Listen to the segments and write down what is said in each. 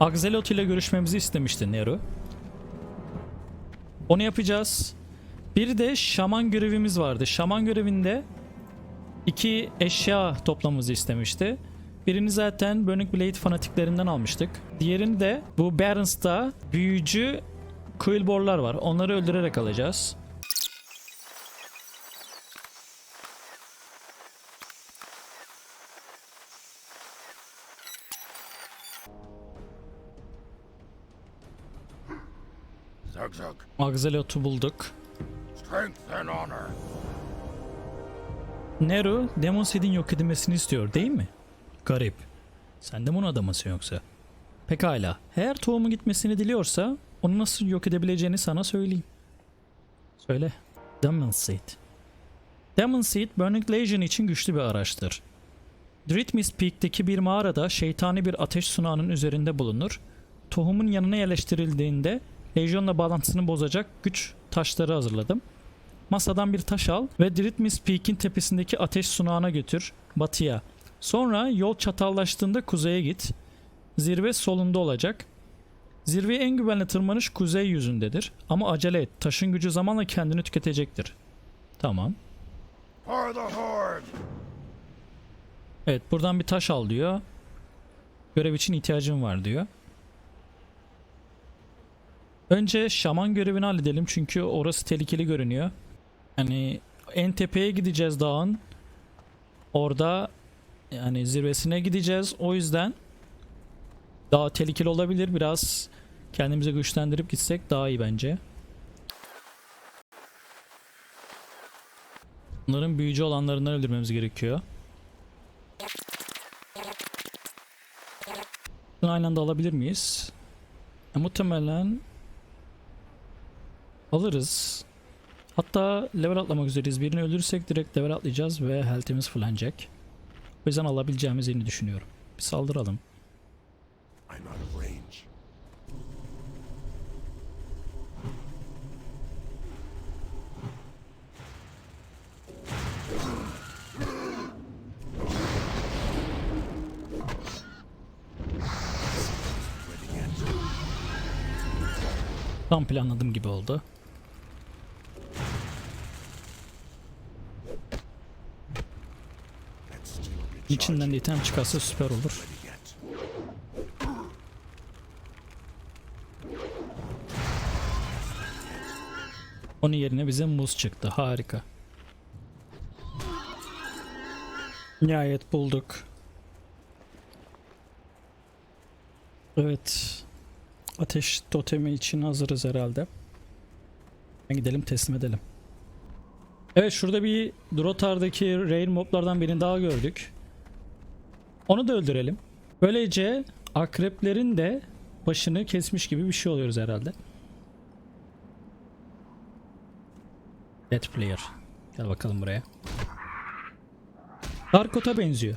Axelot ile görüşmemizi istemişti Nero. Onu yapacağız. Bir de şaman görevimiz vardı. Şaman görevinde iki eşya toplamamızı istemişti. Birini zaten Burning Blade fanatiklerinden almıştık. Diğerini de bu Barrens'ta büyücü Quillborlar var. Onları öldürerek alacağız. Axelot'u bulduk. Nero, Demon Seed'in yok edilmesini istiyor değil mi? Garip. Sen Demon adamısın yoksa. Pekala. Eğer tohumu gitmesini diliyorsa onu nasıl yok edebileceğini sana söyleyeyim. Söyle. Demon Seed. Demon Seed, Burning Legion için güçlü bir araçtır. Dritmis Peak'teki bir mağarada şeytani bir ateş sunağının üzerinde bulunur. Tohumun yanına yerleştirildiğinde Legion'la bağlantısını bozacak güç taşları hazırladım. Masadan bir taş al ve Dritmis Peak'in tepesindeki ateş sunağına götür, batıya. Sonra yol çatallaştığında kuzeye git. Zirve solunda olacak. Zirveye en güvenli tırmanış kuzey yüzündedir. Ama acele et. Taşın gücü zamanla kendini tüketecektir. Tamam. Evet buradan bir taş al diyor. Görev için ihtiyacım var diyor. Önce şaman görevini halledelim çünkü orası tehlikeli görünüyor. Yani en tepeye gideceğiz dağın. Orada yani zirvesine gideceğiz. O yüzden daha tehlikeli olabilir. Biraz kendimizi güçlendirip gitsek daha iyi bence. Bunların büyücü olanlarını öldürmemiz gerekiyor. Bunu aynı anda alabilir miyiz? E, muhtemelen alırız. Hatta level atlamak üzereyiz. Birini öldürürsek direkt level atlayacağız ve health'imiz fullenecek. O yüzden alabileceğimizi düşünüyorum. Bir saldıralım. Tam planladığım gibi oldu. İçinden de item çıkarsa süper olur. Onun yerine bize muz çıktı. Harika. Nihayet bulduk. Evet. Ateş totemi için hazırız herhalde. Gidelim teslim edelim. Evet şurada bir Drotar'daki rain moblardan birini daha gördük. Onu da öldürelim. Böylece akreplerin de başını kesmiş gibi bir şey oluyoruz herhalde. Dead Player. Gel bakalım buraya. Sarkot'a benziyor.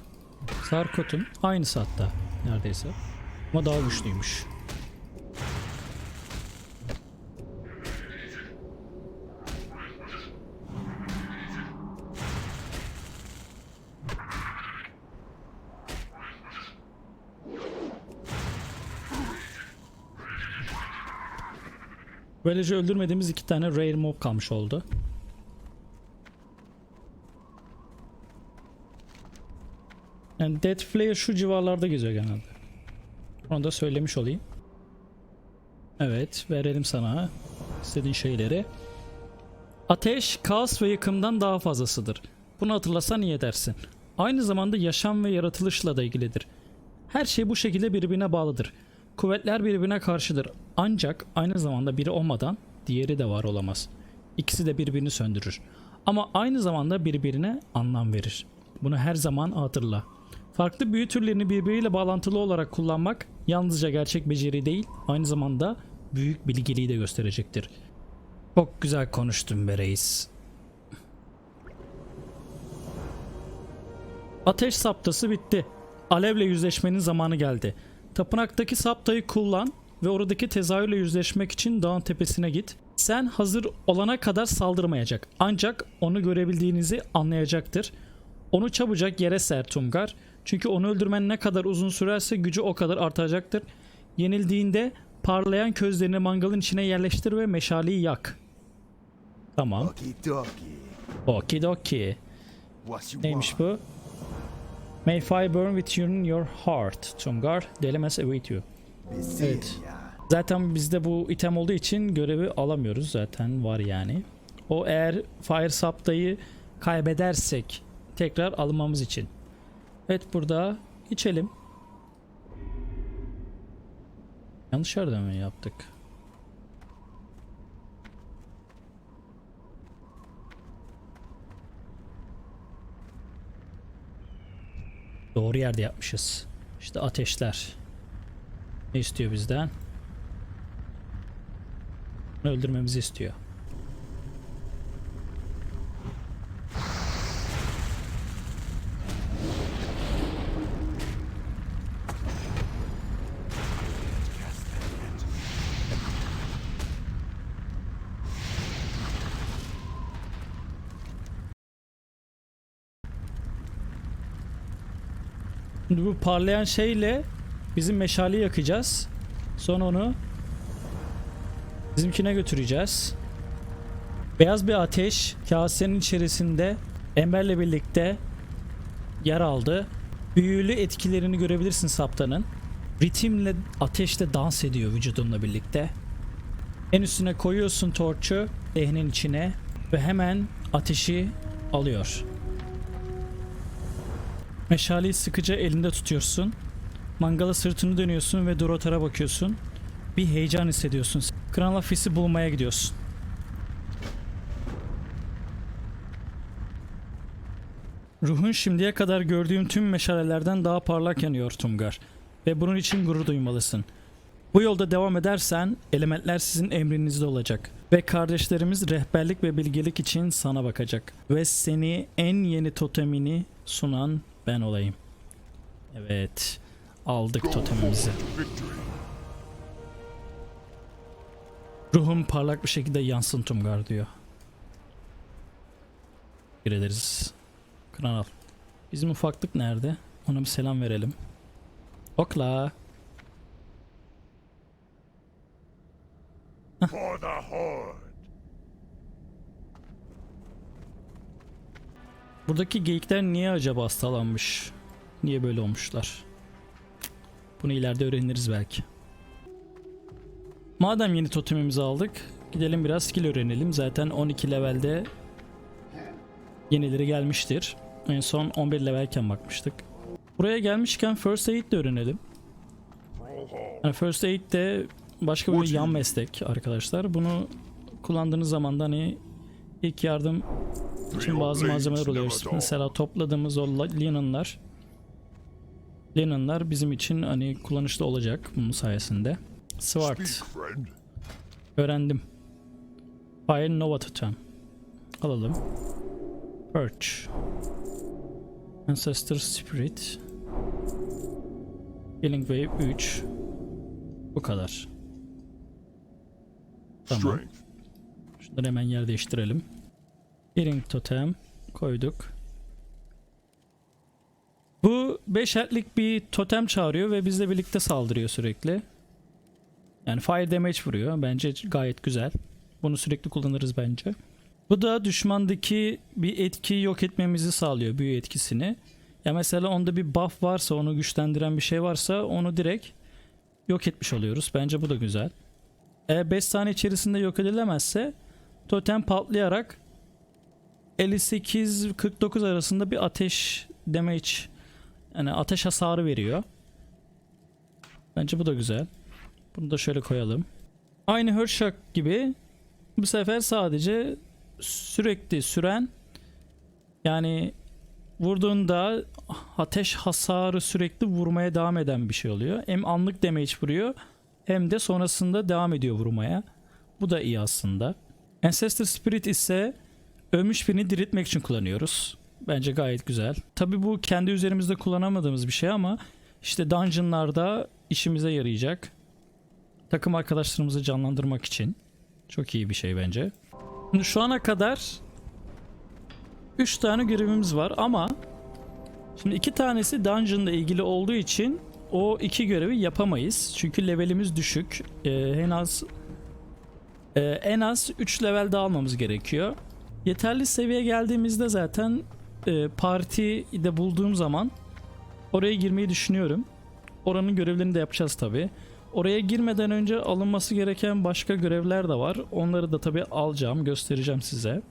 Sarkot'un aynısı hatta neredeyse. Ama daha güçlüymüş. Böylece öldürmediğimiz iki tane rare mob kalmış oldu. Yani Dead Flare şu civarlarda geziyor genelde. Onu da söylemiş olayım. Evet verelim sana istediğin şeyleri. Ateş, kaos ve yıkımdan daha fazlasıdır. Bunu hatırlasan iyi edersin. Aynı zamanda yaşam ve yaratılışla da ilgilidir. Her şey bu şekilde birbirine bağlıdır. Kuvvetler birbirine karşıdır. Ancak aynı zamanda biri olmadan diğeri de var olamaz. İkisi de birbirini söndürür. Ama aynı zamanda birbirine anlam verir. Bunu her zaman hatırla. Farklı büyü türlerini birbiriyle bağlantılı olarak kullanmak yalnızca gerçek beceri değil, aynı zamanda büyük bilgeliği de gösterecektir. Çok güzel konuştun be reis. Ateş saptası bitti. Alevle yüzleşmenin zamanı geldi. Tapınaktaki saptayı kullan ve oradaki tezahürle yüzleşmek için dağın tepesine git. Sen hazır olana kadar saldırmayacak. Ancak onu görebildiğinizi anlayacaktır. Onu çabucak yere ser Tungar. Çünkü onu öldürmen ne kadar uzun sürerse gücü o kadar artacaktır. Yenildiğinde parlayan közlerini mangalın içine yerleştir ve meşaleyi yak. Tamam. Okidoki. Neymiş bu? May fire burn with you in your heart. Tungar, dilemez await you. Evet. Zaten bizde bu item olduğu için görevi alamıyoruz zaten var yani. O eğer fire saptayı kaybedersek tekrar almamız için. Evet burada içelim. Yanlış yerde mi yaptık? Doğru yerde yapmışız. İşte ateşler. Ne istiyor bizden? Öldürmemizi istiyor. Bu parlayan şeyle bizim meşaleyi yakacağız. Sonra onu bizimkine götüreceğiz. Beyaz bir ateş kasenin içerisinde Ember'le birlikte yer aldı. Büyülü etkilerini görebilirsin saptanın. Ritimle ateşte dans ediyor vücudunla birlikte. En üstüne koyuyorsun torçu ehnin içine ve hemen ateşi alıyor. Meşaleyi sıkıca elinde tutuyorsun. Mangala sırtını dönüyorsun ve Dorotar'a bakıyorsun. Bir heyecan hissediyorsun. Kral Afis'i bulmaya gidiyorsun. Ruhun şimdiye kadar gördüğüm tüm meşalelerden daha parlak yanıyor Tumgar. Ve bunun için gurur duymalısın. Bu yolda devam edersen elementler sizin emrinizde olacak. Ve kardeşlerimiz rehberlik ve bilgelik için sana bakacak. Ve seni en yeni totemini sunan ben olayım. Evet. Aldık totemimizi. Ruhun parlak bir şekilde yansın Tumgar diyor. Teşekkür ederiz. Kral. Bizim ufaklık nerede? Ona bir selam verelim. Okla. For the horde. Buradaki geyikler niye acaba hastalanmış? Niye böyle olmuşlar? Bunu ileride öğreniriz belki. Madem yeni totemimizi aldık, gidelim biraz skill öğrenelim. Zaten 12 levelde yenileri gelmiştir. En son 11 levelken bakmıştık. Buraya gelmişken First Aid de öğrenelim. Yani First Aid de başka bir yan meslek arkadaşlar. Bunu kullandığınız zaman da hani ilk yardım için bazı malzemeler oluyor. Mesela topladığımız o la- linenlar linenlar bizim için hani kullanışlı olacak bunun sayesinde. Friend. öğrendim. Fire Nova Totem alalım. Perch Ancestor Spirit Healing Wave 3 Bu kadar. Tamam. Strength. Şunları hemen yer değiştirelim. Healing Totem koyduk. Bu 5 hertlik bir totem çağırıyor ve bizle birlikte saldırıyor sürekli. Yani fire damage vuruyor. Bence gayet güzel. Bunu sürekli kullanırız bence. Bu da düşmandaki bir etkiyi yok etmemizi sağlıyor. Büyü etkisini. Ya mesela onda bir buff varsa onu güçlendiren bir şey varsa onu direkt yok etmiş oluyoruz. Bence bu da güzel. Eğer 5 saniye içerisinde yok edilemezse totem patlayarak 58-49 arasında bir ateş damage yani ateş hasarı veriyor. Bence bu da güzel. Bunu da şöyle koyalım. Aynı Hershak gibi bu sefer sadece sürekli süren yani vurduğunda ateş hasarı sürekli vurmaya devam eden bir şey oluyor. Hem anlık damage vuruyor hem de sonrasında devam ediyor vurmaya. Bu da iyi aslında. Ancestor Spirit ise ölmüş birini diriltmek için kullanıyoruz. Bence gayet güzel. Tabi bu kendi üzerimizde kullanamadığımız bir şey ama işte dungeonlarda işimize yarayacak. Takım arkadaşlarımızı canlandırmak için. Çok iyi bir şey bence. Şimdi şu ana kadar 3 tane görevimiz var ama şimdi iki tanesi dungeon'la ilgili olduğu için o iki görevi yapamayız. Çünkü levelimiz düşük. Ee, en az e, en az 3 level daha almamız gerekiyor. Yeterli seviye geldiğimizde zaten e, partiyi de bulduğum zaman oraya girmeyi düşünüyorum. Oranın görevlerini de yapacağız tabi. Oraya girmeden önce alınması gereken başka görevler de var. Onları da tabi alacağım, göstereceğim size.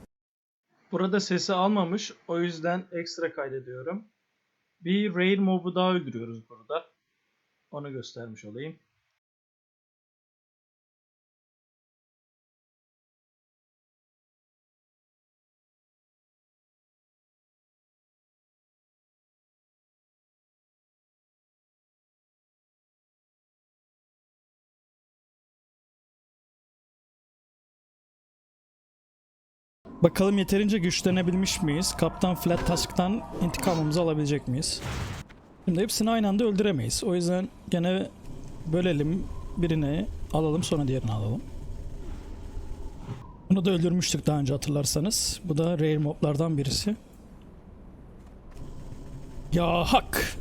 Burada sesi almamış. O yüzden ekstra kaydediyorum. Bir raid mob'u daha öldürüyoruz burada. Onu göstermiş olayım. Bakalım yeterince güçlenebilmiş miyiz? Kaptan Flat Task'tan intikamımızı alabilecek miyiz? Şimdi hepsini aynı anda öldüremeyiz. O yüzden gene bölelim. Birini alalım sonra diğerini alalım. Bunu da öldürmüştük daha önce hatırlarsanız. Bu da rare moblardan birisi. Ya hak!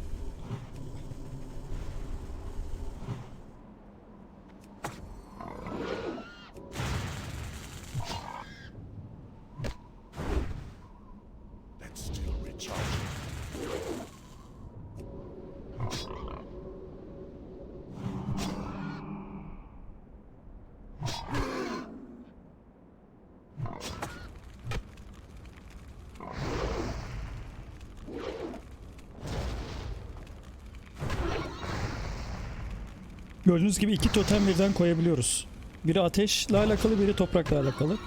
Gördüğünüz gibi iki totem birden koyabiliyoruz. Biri ateşle alakalı, biri toprakla alakalı.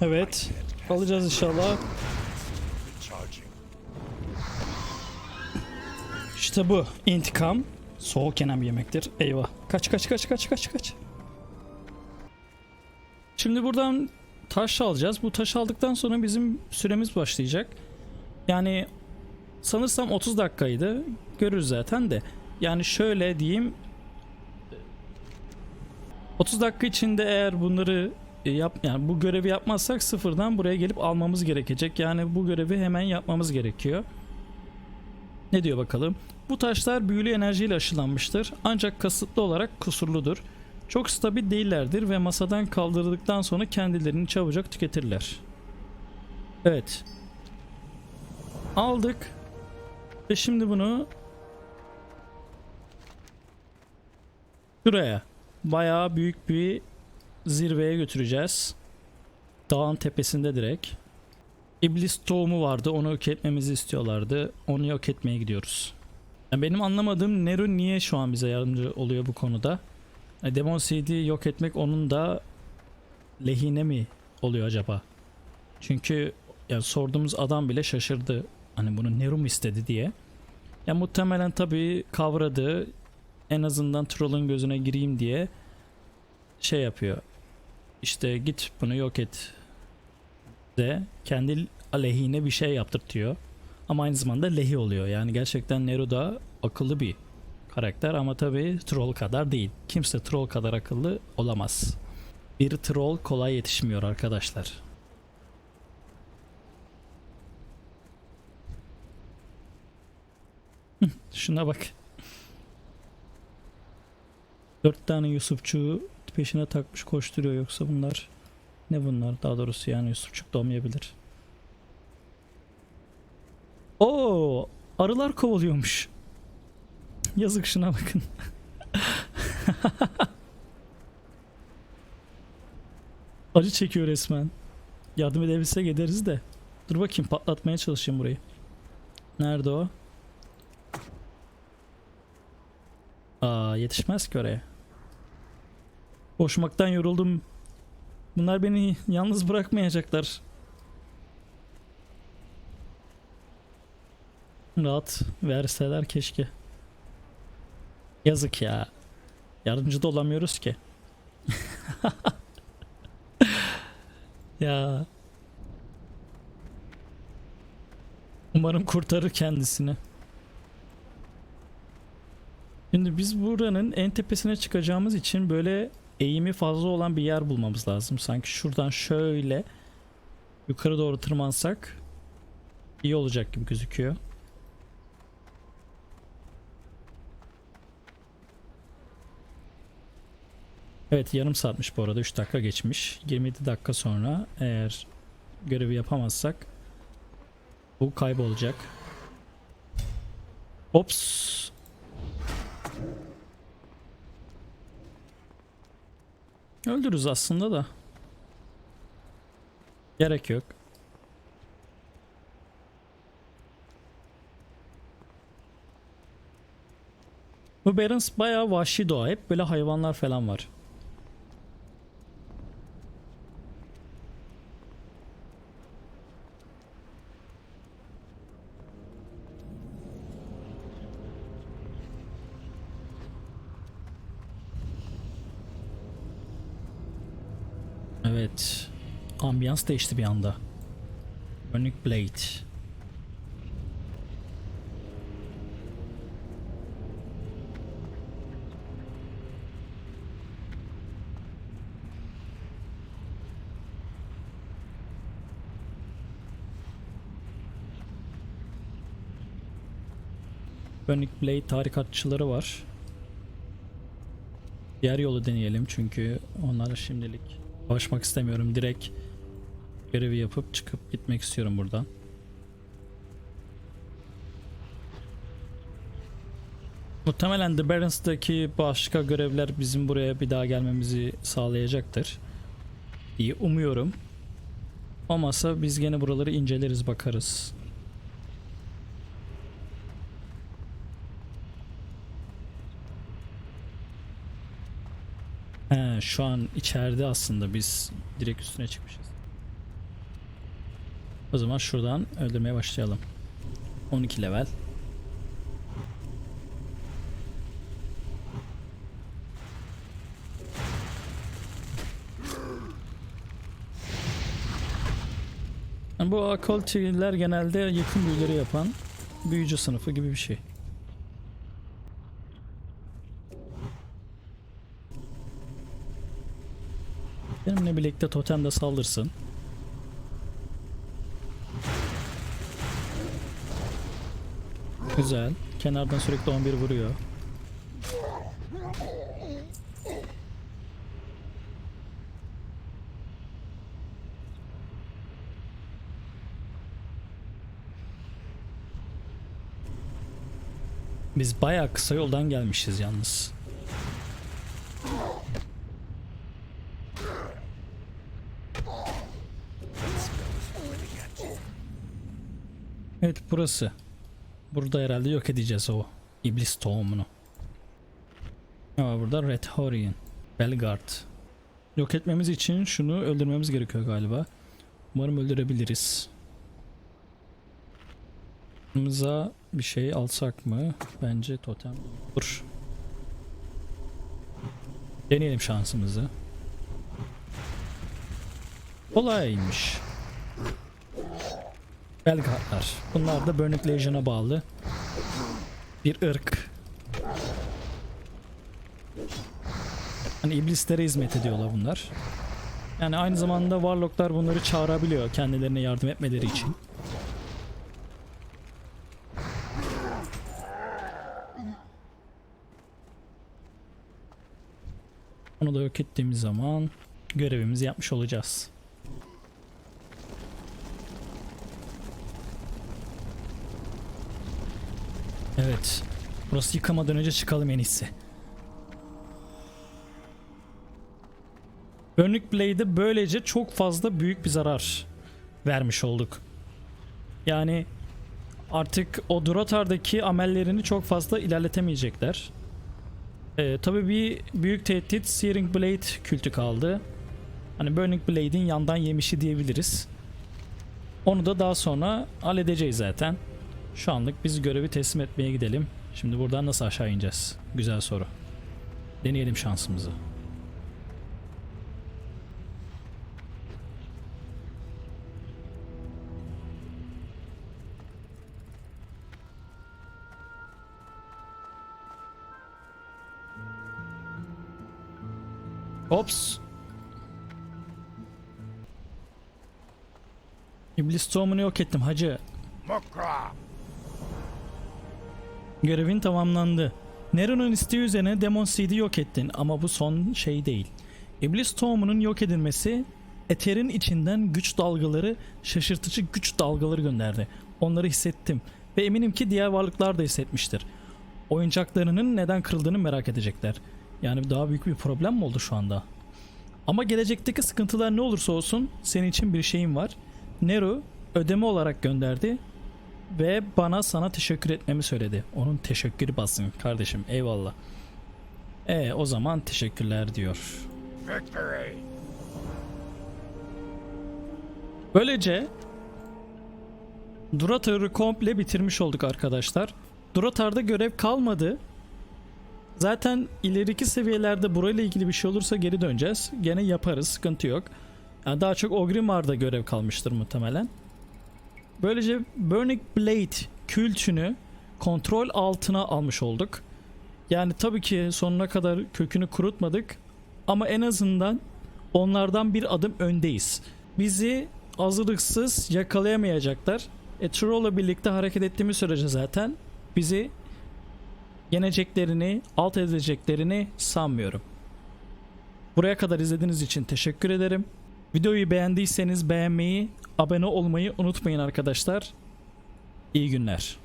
Evet. Alacağız inşallah. İşte bu. İntikam. Soğuk yenen bir yemektir. Eyvah. Kaç kaç kaç kaç kaç kaç. Şimdi buradan taş alacağız. Bu taş aldıktan sonra bizim süremiz başlayacak. Yani sanırsam 30 dakikaydı. Görürüz zaten de. Yani şöyle diyeyim. 30 dakika içinde eğer bunları e, yap yani bu görevi yapmazsak sıfırdan buraya gelip almamız gerekecek. Yani bu görevi hemen yapmamız gerekiyor. Ne diyor bakalım? Bu taşlar büyülü enerjiyle aşılanmıştır ancak kasıtlı olarak kusurludur. Çok stabil değillerdir ve masadan kaldırıldıktan sonra kendilerini çabucak tüketirler. Evet. Aldık. Ve şimdi bunu şuraya bayağı büyük bir zirveye götüreceğiz. Dağın tepesinde direkt. İblis tohumu vardı. Onu yok etmemizi istiyorlardı. Onu yok etmeye gidiyoruz. Yani benim anlamadığım Nero niye şu an bize yardımcı oluyor bu konuda? E, Demon Seed'i yok etmek onun da lehine mi oluyor acaba? Çünkü yani sorduğumuz adam bile şaşırdı. Hani bunu Nero mu istedi diye. Ya muhtemelen tabii kavradı. En azından trollün gözüne gireyim diye şey yapıyor. İşte git bunu yok et de kendi aleyhine bir şey yaptırtıyor. Ama aynı zamanda lehi oluyor. Yani gerçekten Neruda akıllı bir karakter ama tabii troll kadar değil. Kimse troll kadar akıllı olamaz. Bir troll kolay yetişmiyor arkadaşlar. Şuna bak. Dört tane Yusufçuğu peşine takmış koşturuyor yoksa bunlar ne bunlar? Daha doğrusu yani Yusufçuk da olmayabilir. Oo, arılar kovalıyormuş. Yazık şuna bakın. Acı çekiyor resmen. Yardım edebilsek ederiz de. Dur bakayım patlatmaya çalışayım burayı. Nerede o? Aa yetişmez ki oraya. Koşmaktan yoruldum. Bunlar beni yalnız bırakmayacaklar. Rahat verseler keşke. Yazık ya. Yardımcı da olamıyoruz ki. ya. Umarım kurtarır kendisini. Şimdi biz buranın en tepesine çıkacağımız için böyle eğimi fazla olan bir yer bulmamız lazım. Sanki şuradan şöyle yukarı doğru tırmansak iyi olacak gibi gözüküyor. Evet yarım saatmiş bu arada 3 dakika geçmiş. 27 dakika sonra eğer görevi yapamazsak bu kaybolacak. Ops Öldürürüz aslında da. Gerek yok. Bu Barrens bayağı vahşi doğa. Hep böyle hayvanlar falan var. Evet. Ambiyans değişti bir anda. Burning Blade. Burning Blade tarikatçıları var. Diğer yolu deneyelim çünkü onlara şimdilik savaşmak istemiyorum. Direkt görevi yapıp çıkıp gitmek istiyorum buradan. Muhtemelen The Barrens'daki başka görevler bizim buraya bir daha gelmemizi sağlayacaktır. diye umuyorum. Olmazsa biz gene buraları inceleriz bakarız. He, şu an içeride aslında biz direkt üstüne çıkmışız. O zaman şuradan öldürmeye başlayalım. 12 level. Bu akoltiler genelde yakın büyüleri yapan büyücü sınıfı gibi bir şey. Birlikte totem de saldırsın. Güzel. Kenardan sürekli 11 vuruyor. Biz bayağı kısa yoldan gelmişiz yalnız. Evet burası. Burada herhalde yok edeceğiz o iblis tohumunu. Ama burada Red Horion. Belgard. Yok etmemiz için şunu öldürmemiz gerekiyor galiba. Umarım öldürebiliriz. Yanımıza bir şey alsak mı? Bence totem. Dur. Deneyelim şansımızı. Kolaymış. Belgardlar. Bunlar da Burning Legion'a bağlı bir ırk. Hani iblislere hizmet ediyorlar bunlar. Yani aynı zamanda Warlocklar bunları çağırabiliyor kendilerine yardım etmeleri için. Onu da yok ettiğimiz zaman görevimizi yapmış olacağız. Evet. Burası yıkamadan önce çıkalım en iyisi. Burning Blade'e böylece çok fazla büyük bir zarar vermiş olduk. Yani artık o Durotar'daki amellerini çok fazla ilerletemeyecekler. Ee, tabii bir büyük tehdit Searing Blade kültü kaldı. Hani Burning Blade'in yandan yemişi diyebiliriz. Onu da daha sonra halledeceğiz zaten. Şu anlık biz görevi teslim etmeye gidelim. Şimdi buradan nasıl aşağı ineceğiz? Güzel soru. Deneyelim şansımızı. Ops. İblis tohumunu yok ettim hacı. Mokra! Görevin tamamlandı. Nero'nun isteği üzerine Demon Seed'i yok ettin ama bu son şey değil. İblis tohumunun yok edilmesi eterin içinden güç dalgaları, şaşırtıcı güç dalgaları gönderdi. Onları hissettim ve eminim ki diğer varlıklar da hissetmiştir. Oyuncaklarının neden kırıldığını merak edecekler. Yani daha büyük bir problem mi oldu şu anda? Ama gelecekteki sıkıntılar ne olursa olsun senin için bir şeyim var. Nero ödeme olarak gönderdi ve bana sana teşekkür etmemi söyledi. Onun teşekkürü basın kardeşim eyvallah. E o zaman teşekkürler diyor. Böylece Duratar'ı komple bitirmiş olduk arkadaşlar. Duratar'da görev kalmadı. Zaten ileriki seviyelerde burayla ilgili bir şey olursa geri döneceğiz. Gene yaparız sıkıntı yok. Yani daha çok Ogrimar'da görev kalmıştır muhtemelen. Böylece Burning Blade kültünü kontrol altına almış olduk. Yani tabii ki sonuna kadar kökünü kurutmadık ama en azından onlardan bir adım öndeyiz. Bizi hazırlıksız yakalayamayacaklar. E Troll'la birlikte hareket ettiğimiz sürece zaten bizi yeneceklerini, alt edeceklerini sanmıyorum. Buraya kadar izlediğiniz için teşekkür ederim. Videoyu beğendiyseniz beğenmeyi, abone olmayı unutmayın arkadaşlar. İyi günler.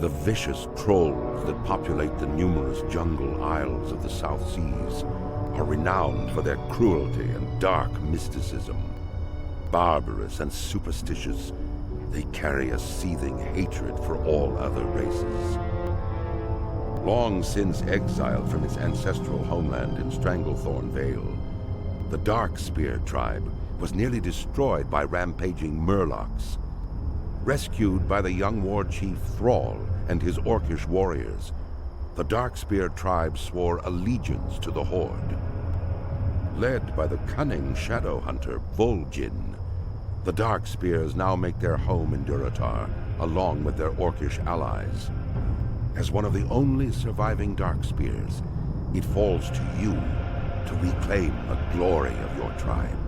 The vicious trolls that populate the numerous jungle isles of the South Seas are renowned for their cruelty and dark mysticism. Barbarous and superstitious, they carry a seething hatred for all other races. Long since exiled from its ancestral homeland in Stranglethorn Vale, the Darkspear tribe was nearly destroyed by rampaging Murlocs. Rescued by the young war chief Thrall and his Orcish warriors, the Darkspear tribe swore allegiance to the Horde. Led by the cunning shadow hunter Vol'jin, the Darkspears now make their home in Durotar, along with their Orcish allies. As one of the only surviving Darkspears, it falls to you to reclaim the glory of your tribe.